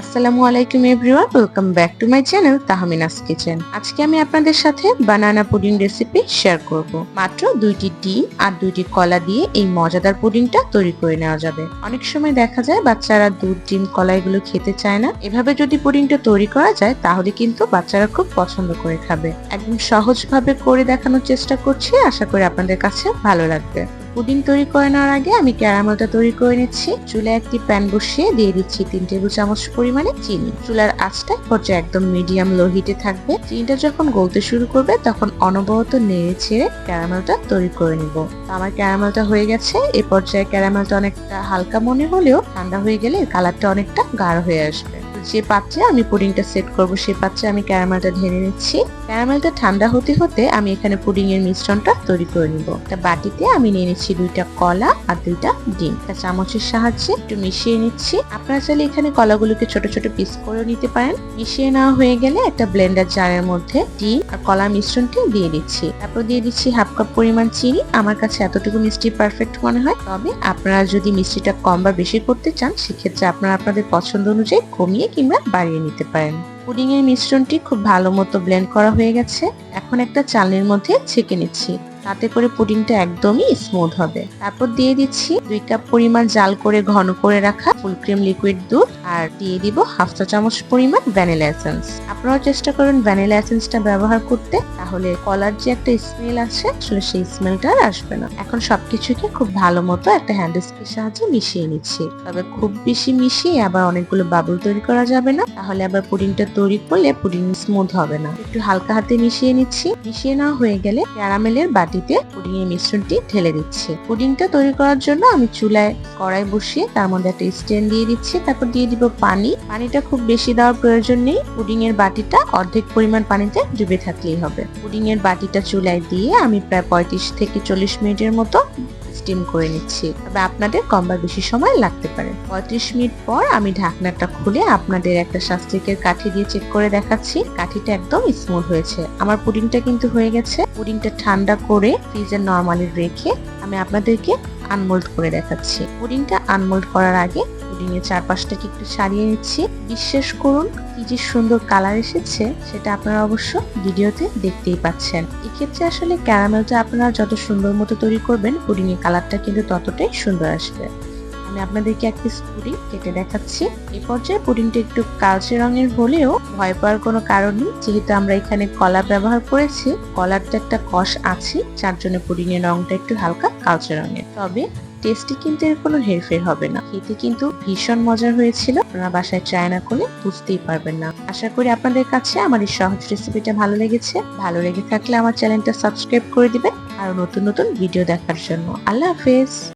আসসালামু আলাইকুম everyone, welcome back to my channel Tahmina's kitchen. আজকে আমি আপনাদের সাথে বানানা পুডিং রেসিপি শেয়ার করব। মাত্র দুইটি ডিম আর দুইটি কলা দিয়ে এই মজাদার পুডিংটা তৈরি করে নেওয়া যাবে। অনেক সময় দেখা যায় বাচ্চারা দুধ, ডিম কলা এগুলো খেতে চায় না। এভাবে যদি পুডিংটা তৈরি করা যায়, তাহলে কিন্তু বাচ্চারা খুব পছন্দ করে খাবে। একদম সহজভাবে করে দেখানোর চেষ্টা করছি, আশা করি আপনাদের কাছে ভালো লাগবে। পুডিং তৈরি করে নেওয়ার আগে আমি ক্যারামেলটা তৈরি করে নিচ্ছি। চুলায় একটি প্যান বসিয়ে দিয়ে দিচ্ছি তিন টেবিল চামচ পরিমাণে চিনি। চুলার আঁচটা পর্যায়ে একদম মিডিয়াম লো হিটে থাকবে। চিনিটা যখন গলতে শুরু করবে, তখন অনবরত নেড়ে ছেড়ে ক্যারামেলটা তৈরি করে নিব। আমার ক্যারামেলটা হয়ে গেছে। এই পর্যায়ে ক্যারামেলটা অনেকটা হালকা মনে হলেও ঠান্ডা হয়ে গেলে কালারটা অনেকটা গাঢ় হয়ে আসবে। যে পাত্রে আমি পুডিংটা সেট করব সেই পাত্রে আমি ক্যারামেলটা ঢেলে নিচ্ছি। ক্যারামেলটা ঠান্ডা হতে হতে আমি এখানে পুডিং এর মিশ্রণটা তৈরি করে নিব। একটা বাটিতে আমি নিয়ে নিচ্ছি দুইটা কলা আর দুইটা ডিম। একটা চামচের সাহায্যে একটু মিশিয়ে নিচ্ছি। আপনারা চাইলে এখানে কলাগুলোকে ছোট ছোট পিস করে নিতে পারেন। মিশিয়ে নেওয়া হয়ে গেলে একটা ব্লেন্ডার জারের মধ্যে ডিম আর কলা মিশ্রণটি দিয়ে দিচ্ছি। তারপর দিয়ে দিচ্ছি হাফ কাপ পরিমাণ চিনি। আমার কাছে এতটুকু মিষ্টি পারফেক্ট মনে হয়। তবে আপনারা যদি মিষ্টিটা কম বা বেশি করতে চান, সেক্ষেত্রে আপনারা আপনাদের পছন্দ অনুযায়ী কমিয়ে কিংবা বাড়িয়ে নিতে পারেন। পুডিং এর মিশ্রণটি খুব ভালো মতো ব্লেন্ড করা হয়ে গেছে। এখন একটা চালনির মধ্যে ছেঁকে নিচ্ছি। তাতে করে পুডিংটা একদমই স্মুথ হবে। তারপর দিয়ে দিচ্ছি দুই কাপ পরিমাণ জাল করে ঘন করে রাখা ফুল ক্রিম লিকুইড দুধ আর দিয়ে দিব হাফ চা চামচ পরিমাণ ভ্যানিলা এসেন্স আপনারাও চেষ্টা করুন ভ্যানিলা এসেন্সটা ব্যবহার করতে, তাহলে কলার যে একটা স্মেল আছে আসলে সেই স্মেলটা আর আসবে না। এখন সবকিছুকে খুব ভালো মতো একটা হ্যান্ড স্কের সাহায্যে মিশিয়ে নিচ্ছি। তবে খুব বেশি মিশিয়ে আবার অনেকগুলো বাবুল তৈরি করা যাবে না, তাহলে আবার পুডিংটা তৈরি করলে পুডিং স্মুথ হবে না। একটু হালকা হাতে মিশিয়ে নিচ্ছি। মিশিয়ে নেওয়া হয়ে গেলে ক্যারামেলের বাটিতে পুডিং এর মিশ্রণটি ঢেলে দিচ্ছি। পুডিংটা তৈরি করার জন্য আমি চুলায় কড়াই বসিয়ে তার মধ্যে একটা স্ট্যান্ড দিয়ে দিচ্ছি। তারপর দিয়ে দিব পানি। পানিটা খুব বেশি দেওয়ার প্রয়োজন নেই। পুডিং এর বাটিটা অর্ধেক পরিমাণ পানিতে ডুবে থাকলেই হবে। পুডিং এর বাটিটা চুলায় দিয়ে আমি প্রায় পঁয়ত্রিশ থেকে চল্লিশ মিনিটের মতো স্টিম করে নিচ্ছি। তবে আপনাদের কম বা বেশি সময় লাগতে পারে। পঁয়ত্রিশ মিনিট পর আমি ঢাকনাটা খুলে আপনাদের একটা শাস্ত্রিকের কাঠি দিয়ে চেক করে দেখাচ্ছি। কাঠিটা একদম স্মুথ হয়েছে। আমার পুডিংটা কিন্তু হয়ে গেছে। পুডিংটা ঠান্ডা করে ফ্রিজে নর্মালি রেখে আমি আপনাদেরকে আনমোল্ড করে দেখাচ্ছি। পুডিংটা আনমোল্ড করার আগে পুডিং এর চারপাশটাকে একটু সারিয়ে নিচ্ছি। বিশ্বাস করুন, কি যে সুন্দর কালার এসেছে, সেটা আপনারা অবশ্য ভিডিওতে দেখতেই পাচ্ছেন। এক্ষেত্রে আসলে ক্যারামেলটা আপনারা যত সুন্দর মতো তৈরি করবেন পুডিং এর কালারটা কিন্তু ততটাই সুন্দর আসবে। আমি আপনাদেরকে এক পিস পুডিং কেটে দেখাচ্ছি। এই পর্যায়ে পুডিংটা একটু কালচে রঙের হলেও ভয় পাওয়ার কোনো কারণ নেই। যেহেতু আমরা এখানে কলা ব্যবহার করেছি কলারটা একটা কষ আছে যার জন্য পুডিং এর একটু হালকা কালচে রঙের। তবে টেস্টি কিন্তু এর কোনো হেরফের হবে না। খেতে কিন্তু ভীষণ মজা হয়েছিল। আপনারা বাসায় ট্রাই না করলে বুঝতেই পারবেন না। আশা করি আপনাদের কাছে আমার এই সহজ রেসিপিটা ভালো লেগেছে। ভালো লেগে থাকলে আমার চ্যানেলটা সাবস্ক্রাইব করে দিবেন। আর নতুন নতুন ভিডিও দেখার জন্য। আল্লাহ হাফেজ।